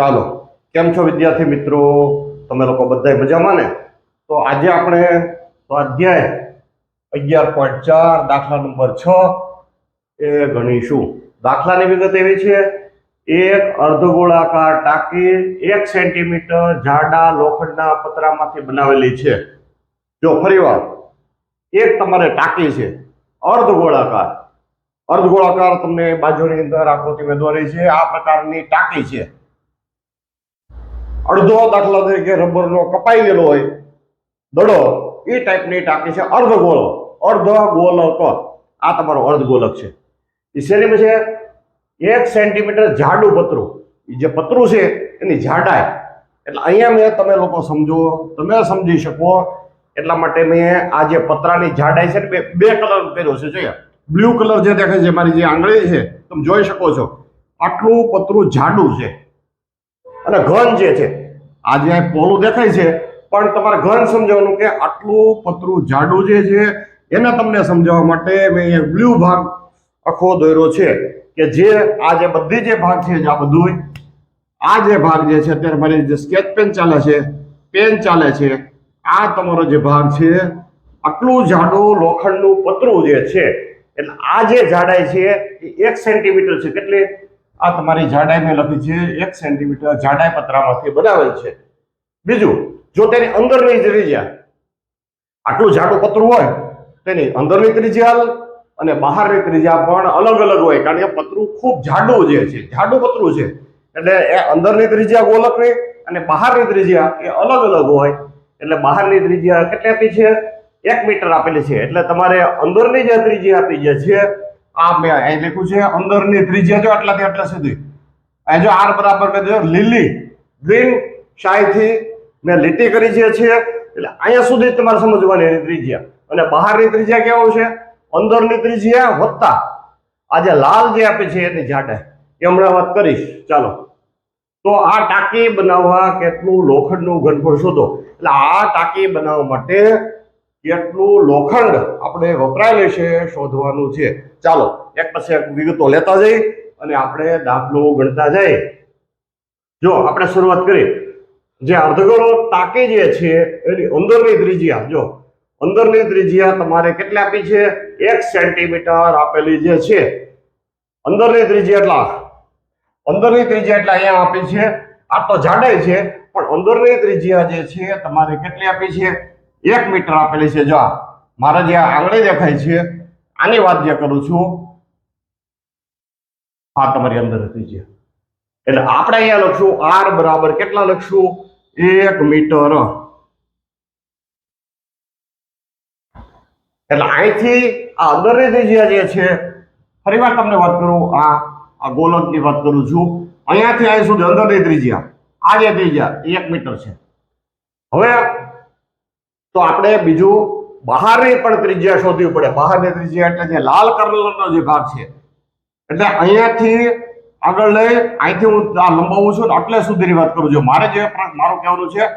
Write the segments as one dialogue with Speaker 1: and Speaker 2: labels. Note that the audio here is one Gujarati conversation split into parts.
Speaker 1: ચાલો, કેમ છો વિદ્યાર્થી મિત્રો? તમે લોકો બધા મજામાં ને? તો આજે આપણે સ્વાધ્યાય અગિયાર પોઈન્ટ ચાર, દાખલા નંબર છ એ ગણીશું. દાખલાની વિગત એવી છે, એક અર્ધગોળાકાર ટાંકી એક સેન્ટીમીટર જાડા લોખંડના પતરામાંથી બનાવેલી છે. જો ફરીવાર એક તમારે ટાંકી છે, અર્ધગોળાકાર. અર્ધગોળાકાર તમને બાજુની અંદર આકૃતિ મેં છે, આ પ્રકારની ટાંકી છે. અડધો દાખલા તરીકે રબરનો કપાઈ ગયેલો હોય. દડો, એ ટાઈપની ટાંકી છે અર્ધગોળો. અર્ધ ગોલક આ તમારો અર્ધગોલક છે. એ છે એક સેન્ટીમીટર જાડું પતરું. એ જે પતરું છે, એની જાડાઈ. એટલે અહીંયા મેં તમે લોકો સમજો, તમે સમજી શકો. એટલા માટે મેં આ જે પતરાની જાડાઈ છે ને, બે કલર કર્યો છે જોઈએ બ્લુ કલર જે દેખાય છે, મારી જે આંગળી છે, તમે જોઈ શકો છો. આટલું પતરું જાડું છે. અને ઘન જે છે આ જે પોલું દેખાય છે, પણ તમારે ઘન સમજાવવાનું કે આટલું પતરું જાડું જે છે, એને તમને સમજાવવા માટે મેં બ્લુ ભાગ આખો દોર્યો છે, કે જે આ જે બધી જે ભાગ છે આ બધું આ જે ભાગ જે છે, અત્યારે મારી જે સ્કેચ પેન ચાલે છે, પેન ચાલે છે, આ તમારો જે ભાગ છે, આટલું જાડું લોખંડનું પતરું જે છે, એટલે આ જે જાડાઈ છે, એ એક સેન્ટીમીટર છે, કેટલી? આ તમારી જાડાઈ મેં લખી છે, એક સેન્ટીમીટર જાડાઈ પતરામાંથી બનાવેલ છે. બીજું, જો તેની અંદરની ત્રિજ્યા આટલું જાડું પતરું હોય, તેની અંદરની ત્રિજ્યા અને બહારની ત્રિજ્યા પણ અલગ અલગ હોય, કારણ કે પતરું ખૂબ જાડું જે છે, જાડું પતરું છે. એટલે એ અંદરની ત્રિજ્યા ગોલકની, અને બહારની ત્રિજ્યા એ અલગ અલગ હોય. એટલે બહારની ત્રિજ્યા કેટલી આપી છે? એક મીટર આપેલી છે. એટલે તમારે અંદરની જે ત્રિજ્યા આપી જે છે આ મેં અહીં લખ્યું છે, અંદરની ત્રિજ્યા જો આટલાથી આટલા સુધી. અહીં જો આર બરાબર મેં જો લીલી ગ્રીન શાહીથી મેં લીટી કરી છે, એટલે અહીંયા સુધી તમારે સમજવાની એની ત્રિજ્યા. અને બહારની ત્રિજ્યા કેવો છે? અંદરની ત્રિજ્યા વત્તા. આજે લાલ જે આપે છે એની જાડાઈ એ હમણાં વાત કરીશ. ચાલો. તો આ ટાંકી બનાવવા કેટલું લોખંડનું ઘનફળ શોધો. એટલે આ ટાંકી બનાવવા માટે કેટલું લોખંડ આપણે વપરાયેલું છે, શોધવાનું છે. ચાલો, એક પછી એક વિગતો લેતા જઈ અને આપણે દાખલો ગણતા જઈએ જો, આપણે શરૂઆત કરી. જે અર્ધગોળો ટાંકી જે છે, એની અંદરની ત્રિજ્યા, જો, અંદરની ત્રિજ્યા તમારે કેટલી આપી છે? એક સેન્ટીમીટર આપેલી જે છે. અંદરની ત્રિજ્યા એટલા અંદરની ત્રિજ્યા એટલા અહીંયા આપી છે. આ તો જાડાઈ છે, પણ અંદરની ત્રિજ્યા જે છે, તમારે કેટલી આપી છે? એક મીટર આપેલી છે, જો મારા જે આંગળી દેખાય છે, આની વાત જે કરું છું, આ તમારી અંદર ત્રિજ્યા એટલે આપણે અહીંયા લખશું આર બરાબર કેટલા લખશું? એક મીટર. એટલે અહીંથી આ અંદરની ત્રિજ્યા જે છે, ફરી વાર તમને વાત કરું, આ આ ગોલકની વાત કરું છું. અહીંયાથી અહીં સુધી અંદરની ત્રિજ્યા. આ જે ત્રિજ્યા, એક મીટર છે. હવે તો આપણે બીજું બહારની પણ ત્રિજ્યા શોધવી પડે. બહારની ત્રિજ્યા એટલે જે લાલ કલરનો જે ભાગ છે. એટલે અહીંયાથી આગળ લઈ, અહીંથી હું આ લંબાવું છું એટલે સુધીની વાત કરું છું. મારે જે મારું કહેવાનું છે,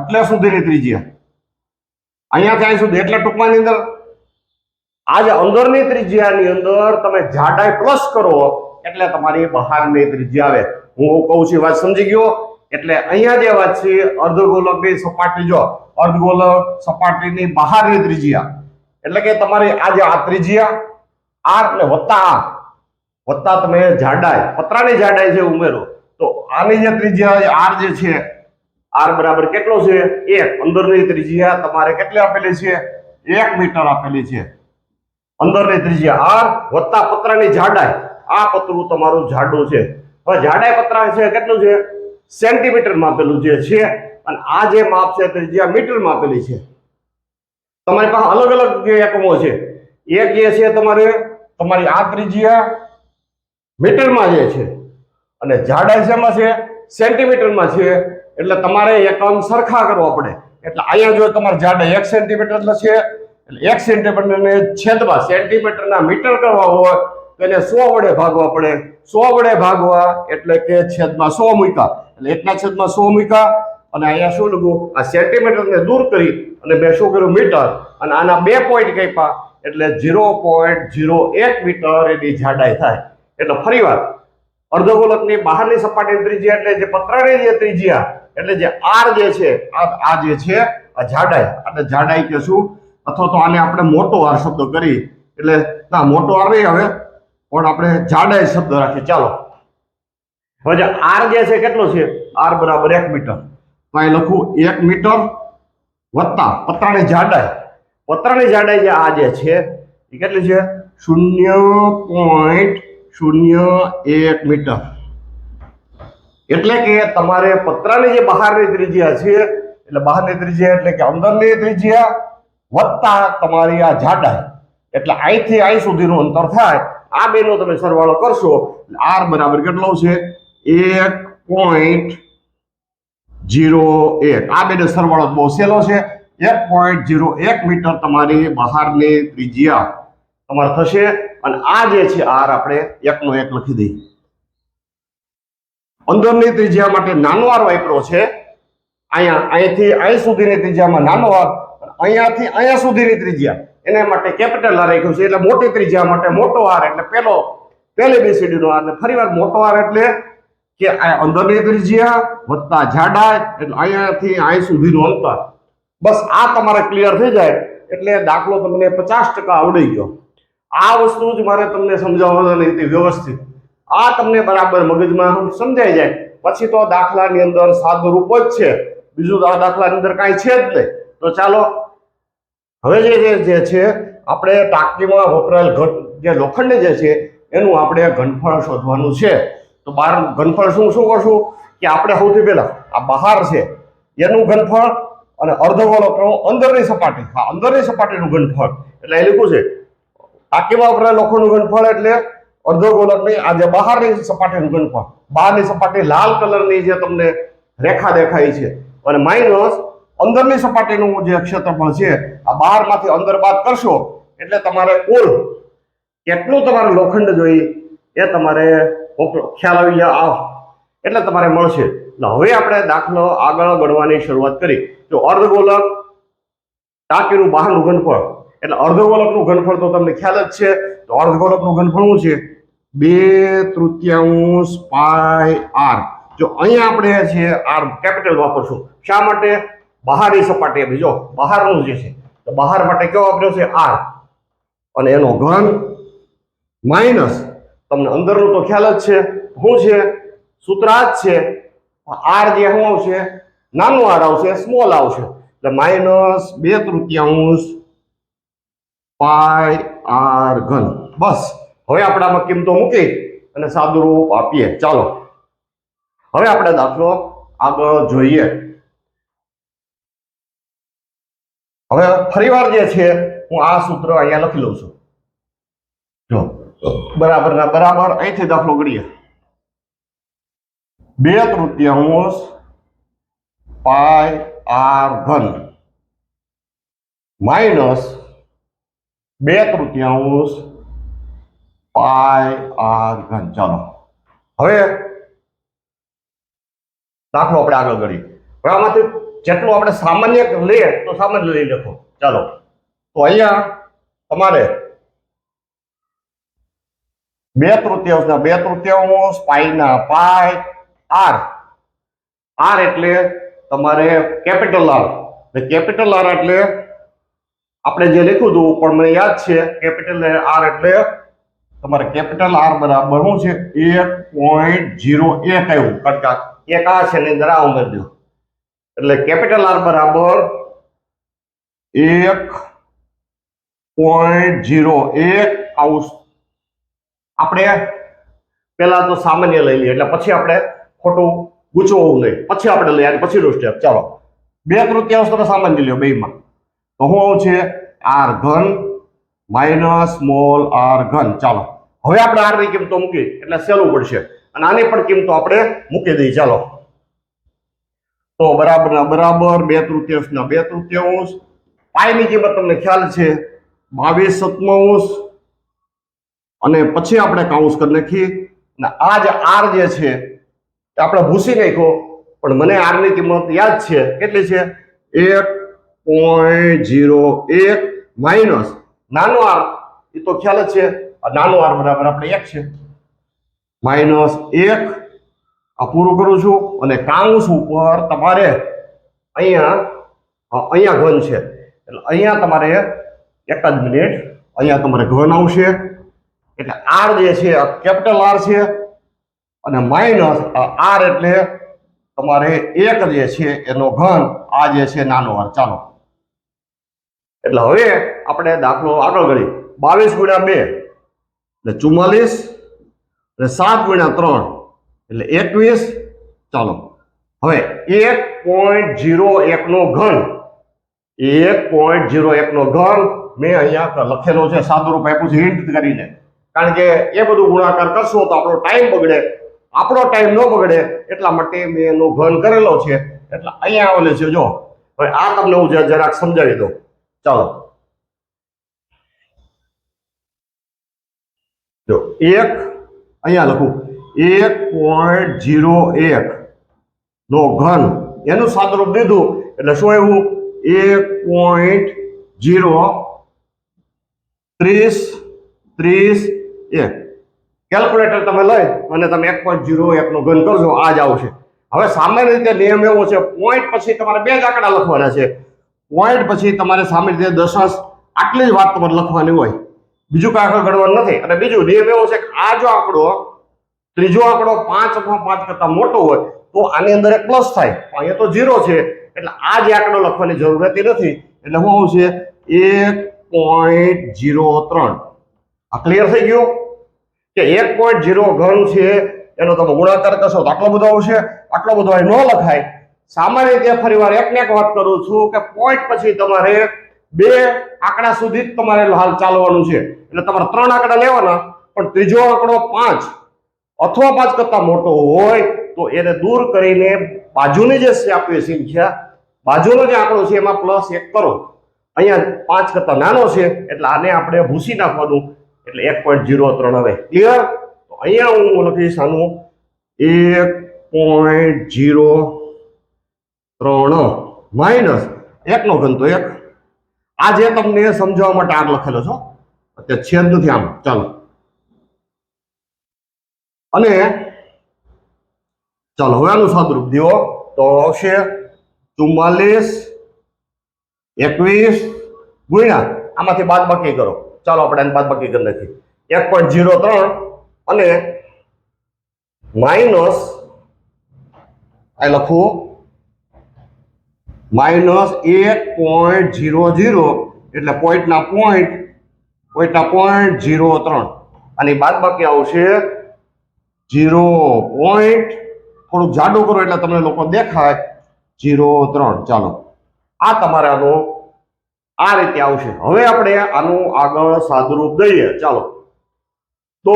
Speaker 1: એટલે સુધીની ત્રિજ્યા. અહીંયાથી અહીં સુધી એટલે ટૂંકમાંની અંદર, આ જે અંદરની ત્રિજ્યાની અંદર તમે જાડાઈ પ્લસ કરો, એટલે તમારી બહારની ત્રિજ્યા આવે. હું કહું છું વાત સમજી ગયો? એટલે અહીંયા જે વાત છે અર્ધગોલકની સપાટી જો, અર્ધગોલક સપાટીની બહારની ત્રિજ્યા. એટલે કે તમારી આ જે આ ત્રિજ્યા, આર એટલે વત્તા આ વત્તા તમે જાડાઈ, પતરાની જાડાઈ જે ઉમેરો, તો આની જે ત્રિજ્યા આર જે છે, આર બરાબર કેટલો છે? એક. અંદરની ત્રિજ્યા તમારે કેટલી આપેલી છે? એક મીટર આપેલી છે. અંદરની ત્રિજ્યા, આર વત્તા પતરાની જાડાઈ. આ પતરું તમારું જાડું છે. હવે જાડાઈ પતરા છે, કેટલું છે? સેન્ટીમીટર માપેલું જે છે અને આ જે માપ છે ત્રિજ્યા મીટર માપેલી છે. તમારી પાસે અલગ અલગ જે એકમો છે. એક જે છે તમારે, તમારી આ ત્રિજ્યા મીટરમાં જે છે. અને જાડાઈ શેમાં છે? સેન્ટીમીટરમાં છે. એટલે તમારે એકમ સરખા કરવા પડે. એટલે અહીંયા જો તમારે જાડાઈ એક સેન્ટીમીટર છે એટલે એક સેન્ટીમીટરને છેદમાં સેન્ટીમીટરના મીટર કરવા હોય, તો એને સો વડે ભાગવા પડે. સો વડે ભાગવા એટલે કે છેદમાં સો મૂક્યા. એટલે એકના છેદમાં સો મૂક્યા અને અહીંયા શું લખ્યું આ સેન્ટીમીટરને દૂર કરી અને મેં શું કર્યું? મીટર. અને આના બે પોઈન્ટ કાપ્યા. એટલે ઝીરો પોઈન્ટ ઝીરો એક મીટર એની જાડાઈ થાય. એટલે ફરીવાર અર્ધગોલકની બહારની સપાટીની ત્રિજ્યા એટલે જે પતરાની જે ત્રિજ્યા એટલે જે આર જે છે, આ જે છે, આ જાડાઈ. અને જાડાઈ કહેશું અથવા તો આને આપણે મોટો આર શબ્દ કરી. એટલે ના, મોટો આર નહીં હવે પણ આપણે જાડાઈ શબ્દ રાખીએ. ચાલો. હવે જે આર જે છે કેટલો છે? આર બરાબર એક મીટર. તો અહીં લખું એક મીટર વત્તા પતરાની જાડાઈ. પતરાની જાડાઈ જે આ જે છે એ કેટલી છે? શૂન્ય પોઈન્ટ શૂન્ય એક મીટર. એટલે કે તમારે પતરાની જે બહારની ત્રિજ્યા છે એટલે બહારની ત્રિજ્યા એટલે કે અંદરની ત્રિજ્યા વત્તા તમારી આ જાડાઈ. એટલે અહીંથી અહીં સુધીનું અંતર થાય. આ બેનો તમે સરવાળો કરશો આર બરાબર કેટલો છે? એક પોઈન્ટ જીરો એક. આ બેનો સરવાળો બહુ સહેલો છે. એક પોઈન્ટ જીરો એક મીટર તમારી બહારની ત્રિજ્યા તમારે થશે. અને આ જે છે, આર આપણે એકનો એક લખી દઈએ. અંદરની ત્રિજ્યા માટે નાનો આર વાપરો છે. અહીંયા, અહીંથી, અહીં સુધીની ત્રિજ્યામાં નાનો આર અહીંયાથી અહીંયા સુધીની ત્રિજ્યા. એના માટે કેપિટલ આર રાખ્યું છે, એટલે મોટી ત્રિજ્યા માટે મોટો આર એટલે પેલો, પહેલી બીસીડી નો આર ને ફરીવાર મોટો આર એટલે કે આ અંદરની ત્રિજ્યા વત્તા જાડાઈ એટલે અહીંયાથી અહીં સુધીનું અંતર. બસ આ તમારે ક્લિયર થઈ જાય, એટલે દાખલો તમને પચાસ ટકા આવડી ગયો. આ વસ્તુ જ મારે તમને સમજાવવાની હતી વ્યવસ્થિત. આ તમને બરાબર મગજમાં સમજાઈ જાય. પછી તો દાખલાની અંદર સાદું જ છે. બીજું આ દાખલાની અંદર કાંઈ છે જ નહીં. તો ચાલો, હવે જે- જે છે, આપણે ટાંકીમાં વપરાયેલ ઘટ, જે લોખંડ જે છે, એનું આપણે ઘનફળ શોધવાનું છે. તો બહાર ઘનફળ શું શું કરશું? કે આપણે સૌથી પહેલા આ બહાર છે, એનું ઘનફળ અને અર્ધગોળકનું અંદરની સપાટી. હા, અંદરની સપાટીનું ઘનફળ. એટલે એ લખ્યું છે, ટાંકીમાં વપરાયેલ લોખંડનું ઘનફળ એટલે અર્ધગોળકની આ જે બહારની સપાટીનું ઘનફળ. બહારની સપાટી લાલ કલરની જે તમને રેખા દેખાય છે. અને માઇનસ અંદરની સપાટીનું જે ક્ષેત્રફળ છે, આ બહારમાંથી અંદર બાદ કરશો, એટલે તમારે કુલ કેટલું તમારે લોખંડ જોઈએ એ તમારે ખ્યાલ આવી જાય આ એટલે તમારે મળશે. હવે આપણે દાખલો આગળ ગણવાની શરૂઆત કરી. જો અર્ધગોલક ટાંકીનું બહારનું ઘનફળ, એટલે અર્ધગોલકનું ઘનફળ તો તમને ખ્યાલ જ છે. તો અર્ધગોલકનું ઘનફળ શું છે? બે તૃતીયાંશ પાય આર. જો અહીંયા આપણે છે આર કેપિટલ વાપરશું, શા માટે? બહારની સપાટી બીજો બહારનું જે છે, તો બહાર માટે કયો વાપર્યો છે? આર. અને એનો ઘન માઇનસ તમને અંદરનું તો ખ્યાલ જ છે શું છે, સૂત્ર આ જ છે, આર જે શું આવશે, નાનું આર આવશે સ્મોલ આવશે. એટલે માઇનસ બે તૃતીયાંશ પાય આર ઘન. બસ. હવે આપણે આમાં કિંમતો મૂકી અને સાદુરૂપ આપીએ. ચાલો. હવે આપણે દાખલો આગળ જોઈએ. હવે ફરીવાર જે છે, હું આ સૂત્ર અહીંયા લખી લઉં છું. જો. બરાબર ના બરાબર. અહીંથી દાખલો ગણીએ બે તૃતીયાંશ પાય આર ઘન માઇનસ બે તૃતીયાંશ પાય આર ઘન. ચાલો. હવે દાખલો આપણે આગળ ગણીએ હવે આમાંથી જેટલું આપણે સામાન્ય લઈએ તો સામાન્ય લઈ લખો. ચાલો. તો અહીંયા તમારે બે તૃતીયાંશના બે તૃતીયાંશ, પાઈના પાય, આર. આર એટલે તમારે કેપિટલ આર. કેપિટલ આર એટલે આપણે જે લખ્યું હતું, પણ મને યાદ છે, કેપિટલ આર એટલે તમારે કેપિટલ આર બરાબર શું છે, એક પોઈન્ટ જીરો એક આવ્યું. કારણ કે એક આ છે ને અંદર આ ઉમેરી દો. એટલે કેપિટલ આર બરાબર એક પોઈન્ટ જીરો એક આવું આપણે પહેલા તો સામાન્ય લઈ લઈએ, એટલે પછી આપણે ખોટું ગૂંચવું નહીં. પછી આપણે લઈએ અને પછીનું સ્ટેપ ચાલો. બે તૃતીયાંશ તમે સામાન્ય લ્યો બેમાં તો આવું છે આર ઘન માઇનસ સ્મોલ આર ઘન. ચાલો. હવે આપણે આરની કિંમતો મૂકી એટલે સહેલું પડશે. અને આની પણ કિંમતો આપણે મૂકી દઈએ. ચાલો. તો બરાબર ના બરાબર, બે તૃતીયાંશ ના બે તૃતીયાંશ. પાયની કિંમત તમને ખ્યાલ છે, બાવીસ સત્તાવીસ અને પછી આપણે કાઉન્સ કરી નાખીએ. અને આ જે આર જે છે, એ આપણે ભૂસી નાખ્યો. પણ મને આરની કિંમત યાદ છે. કેટલી છે? એક પોઈન્ટ જીરો એક માઇનસ નાનો આર, એ તો ખ્યાલ જ છે. નાનો આર બરાબર આપણે એક છે. માઇનસ એક. આ પૂરું કરું છું અને કાઉન્સ ઉપર તમારે અહીંયા અહીંયા ઘન છે. એટલે અહીંયા તમારે એક જ મિનિટ, અહીંયા તમારે ઘન આવશે. એટલે આર જે છે કેપિટલ આર છે અને માઇનસ આર એટલે તમારે એક જે છે એનો ઘન, આ જે છે નાનો આર ચાલો. એટલે હવે આપણે દાખલો આગળ કરીએ. બાવીસ ગુણ્યા બે એટલે ચુમ્માલીસ અને સાત ગુણ્યા ત્રણ એટલે એકવીસ. ચાલો. હવે એક પોઈન્ટ જીરો એકનો ઘન. એક પોઈન્ટ જીરો એકનો ઘન મેં અહીંયા લખેલો છે, સાદું રૂપ આપ્યું છે, હિન્ટ કરીને. કારણ કે એ બધું ગુણાકાર કરશો તો આપણો ટાઈમ બગડે. આપણો ટાઈમ ન બગડે એટલા માટે મેં એનો ઘન કરેલો છે. એટલે અહીંયા આવેલો છે, જો. હવે આ તમને હું જરાક સમજાવી દઉં. ચાલો. જો, એક, અહીંયા લખું. એક પોઈન્ટ જીરો એક નો ઘન. એનું સાદરૂપ દીધું. એટલે શું આવ્યું? એક પોઈન્ટ જીરો ત્રીસ ત્રીસ એક કેલ્ક્યુલેટર તમે લઈ અને તમે એક પોઈન્ટ જીરો એકનો ગણ કરશો આ જ આવશે. હવે સામાન્ય રીતે નિયમ એવો છે પોઈન્ટ પછી તમારે બે જ આંકડા લખવાના છે. પોઈન્ટ પછી તમારે સામાન્ય રીતે દશાંશ આટલી જ વાત તમારે લખવાની હોય. બીજું કાંઈ આગળ ગણવાનું નથી. અને બીજું નિયમ એવો છે કે આ જો આંકડો, ત્રીજો આંકડો પાંચ અથવા પાંચ કરતા મોટો હોય, તો આની અંદર એક પ્લસ થાય. અહીંયા તો ઝીરો છે. એટલે આ જે આંકડો લખવાની જરૂર રહેતી નથી. એટલે શું આવશે? એક પોઈન્ટ જીરો ત્રણ. આ ક્લિયર થઈ ગયું? કે એક પોઈન્ટ ઝીરો ઘન છે, એનો તમે ગુણાકાર કરશો તો આટલો બધો આવશે. આટલો બધો ન લખાય. સામાન્ય રીતે ફરીવાર વાર એકને એક વાત કરું છું કે પોઈન્ટ પછી તમારે બે આંકડા સુધી જ તમારે હાલ ચાલવાનું છે. એટલે તમારે ત્રણ આંકડા લેવાના, પણ ત્રીજો આંકડો પાંચ. અથવા પાંચ કરતા મોટો હોય, તો એને દૂર કરીને બાજુની જે આપીએ સંખ્યા, બાજુનો જે આંકડો છે એમાં પ્લસ એક કરો. અહીંયા પાંચ કરતા નાનો છે, એટલે આને આપણે ભૂસી નાખવાનું. એટલે એક પોઈન્ટ જીરો ત્રણ આવે. ક્લિયર તો અહીંયા હું લખીશ આનું એક પોઈન્ટ જીરો ત્રણ માઇનસ એકનો ઘન એક. આ જે તમને સમજાવવા માટે આગ લખેલો છો અત્યારે છેદ નથી આમ. ચાલો. અને ચાલો, હવે આનું સદરૂપ દો તો આવશે ચુમ્માલીસ, એકવીસ ગુણ્યા. આમાંથી બાદ બાકી કરો. ચાલો આપણે એને બાદ બાકી કરી નાખીએ. એક પોઈન્ટ જીરો ત્રણ અને માઇનસ આ લખું માઇનસ એક પોઈન્ટ જીરો જીરો એટલે પોઈન્ટના પોઈન્ટ પોઈન્ટના પોઈન્ટ જીરો ત્રણ. અને બાદ બાકી આવશે જીરો પોઈન્ટ થોડુંક જાડું કરો એટલે તમને લોકો દેખાય જીરો ત્રણ. ચાલો. આ તમારે આનું આ રીતે આવશે. હવે આપણે આનું આગળ સાદુરૂપ દઈએ. ચાલો. તો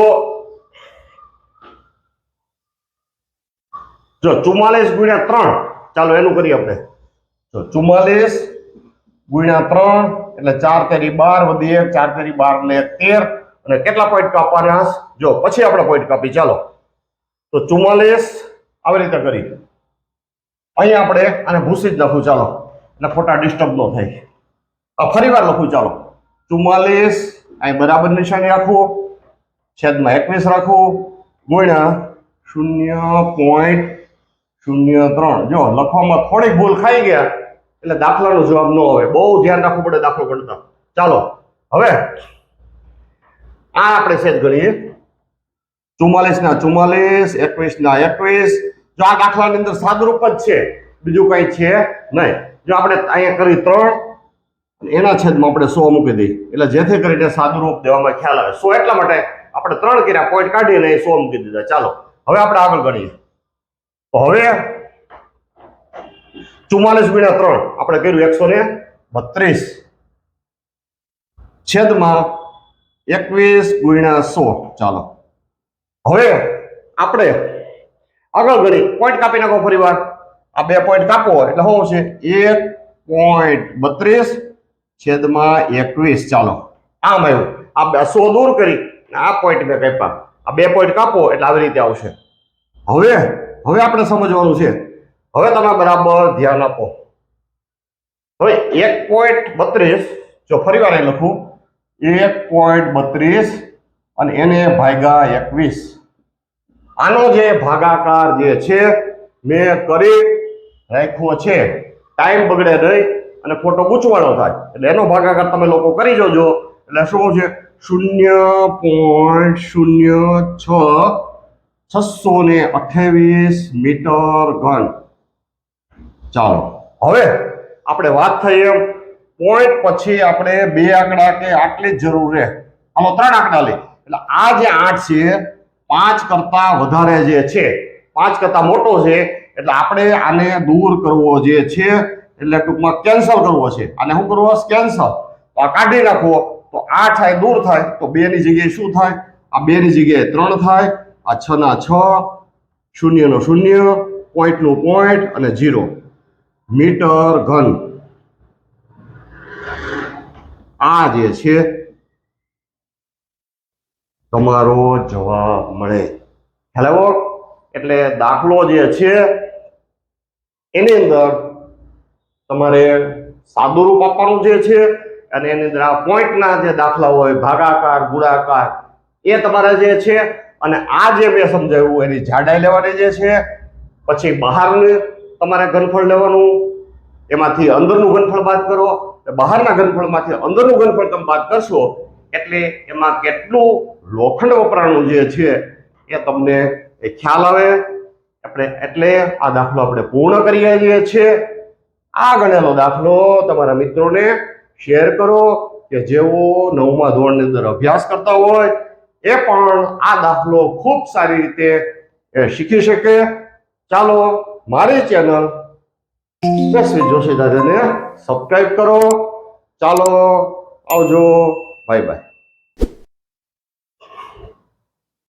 Speaker 1: જો ચુમ્માલીસ ગુણ્યા ત્રણ. ચાલો એનું કરીએ આપણે. જો ચુમ્માલીસ ગુણ્યા ત્રણ એટલે ચાર તેરી બાર વધી એક ચાર તેરી બાર ને તેર. અને કેટલા પોઈન્ટ કાપવાના? જો પછી આપણે પોઈન્ટ કાપી. ચાલો. તો ચુમ્માલીસ આવી રીતે કરી. અહીંયા આપણે આને ભૂસી જ નાખું. ચાલો. એટલે ફોટા ડિસ્ટર્બ ન થાય. ફરી વાર લખું ચાલો. ચુમ્માલીસ, અહીં બરાબર નિશાની રાખવું છેદમાં એકવીસ રાખવું ગુણ્યા શૂન્ય પોઈન્ટ શૂન્ય ત્રણ. જો, લખવામાં થોડીક ભૂલ ખાઈ ગયા, એટલે દાખલાનો જવાબ ન આવે. બહુ ધ્યાન રાખવું પડે દાખલો ગણતા. ચાલો, હવે આ આપણે સેજ ગણીએ. ચુમ્માલીસ ના ચુમ્માલીસ એકવીસ ના એકવીસ. જો આ દાખલાની અંદર સાદરૂપ જ છે, બીજું કઈ છે નહીં. જો આપણે અહીંયા કરી ત્રણ એના છેદમાં આપણે સો મૂકી દઈએ. એટલે જેથી કરીને સાદુરૂપ દેવામાં ખ્યાલ આવે. સો એટલા માટે આપણે ત્રણ કર્યા પોઈન્ટ કાઢીને સો મૂકી દીધા. ચાલો, હવે આપણે આગળ ગણીએ. તો હવે ચુમ્માલીસ ગુણ્યા ત્રણ, આપણે કર્યું એકસો ને બત્રીસ. છેદમાં એકવીસ ગુણ્યા સો. ચાલો. હવે આપણે આગળ ગણી પોઈન્ટ કાપી નાખો ફરી વાર આ બે પોઈન્ટ કાપો, એટલે શું છે એક પોઈન્ટ બત્રીસ છેદમાં એકવીસ. ચાલો, આમ આવ્યું. આ બે સો દૂર કરી. આ પોઈન્ટ મેં કાપ્યા. આ બે પોઈન્ટ કાપો એટલે આવી રીતે આવશે. હવે હવે આપણે સમજવાનું છે. હવે તમે બરાબર ધ્યાન આપો. હવે એક પોઈન્ટ બત્રીસ, જો ફરી વાર લખું. એક પોઈન્ટ બત્રીસ અને એને ભાગ્યા એકવીસ. આનો જે ભાગાકાર જે છે, મેં કરી રાખ્યો છે. ટાઈમ બગડે નહીં. અને ફોટો ગૂંચવાળો થાય. એટલે એનો ભાગાકાર તમે લોકો કરી જોજો. એટલે શું છે? શૂન્ય પોઈન્ટ શૂન્ય છ છસો ને અઠ્યાવીસ મીટર ઘન. ચાલો. હવે આપણે વાત થઈ એમ. પોઈન્ટ પછી આપણે બે આંકડા કે આટલી જ જરૂર રહે. આમાં ત્રણ આંકડા લે એટલે આ જે આઠ છે, પાંચ કરતા વધારે જે છે, પાંચ કરતા મોટો છે, એટલે આપણે આને દૂર કરવો જે છે એટલે ટૂંકમાં કેન્સલ કરવો છે. આને શું કરવો? કેન્સલ તો આ કાઢી નાખવો. તો આ થાય, દૂર થાય. તો બે ની જગ્યાએ શું થાય? આ બે ની જગ્યાએ ત્રણ થાય. આ છ ના છ, શૂન્ય નો શૂન્ય પોઈન્ટનું પોઈન્ટ અને જીરો મીટર ઘન. આ જે છે, તમારો જવાબ મળે. આવ્યો એટલે દાખલો જે છે, એની અંદર તમારે સાદું રૂપ આપવાનું જે છે, અને એની અંદર આ પોઈન્ટના જે દાખલા હોય, ભાગાકાર, ગુણાકાર, એ તમારે જે છે, અને આ જે મેં સમજાવ્યું, એની જાડાઈ લેવાની જે છે, પછી બહારનું તમારે ઘનફળ લેવાનું, એમાંથી અંદરનું ઘનફળ બાદ કરો બહારના ઘનફળમાંથી અંદરનું ઘનફળ તમે બાદ કરશો, એટલે એમાં કેટલું લોખંડ વપરાણું જે છે, એ તમને એ ખ્યાલ આવે. આપણે એટલે આ દાખલો આપણે પૂર્ણ કરીએ છીએ. આ ગણેલો દાખલો તમારા મિત્રોને શેર કરો કે જેઓ નવમા ધોરણની અંદર અભ્યાસ કરતા હોય, એ પણ આ દાખલો ખૂબ સારી રીતે શીખી શકે. ચાલો, મારી ચેનલ શ્રી જોશી દાદાને સબસ્ક્રાઈબ કરો. ચાલો, આવજો. Bye bye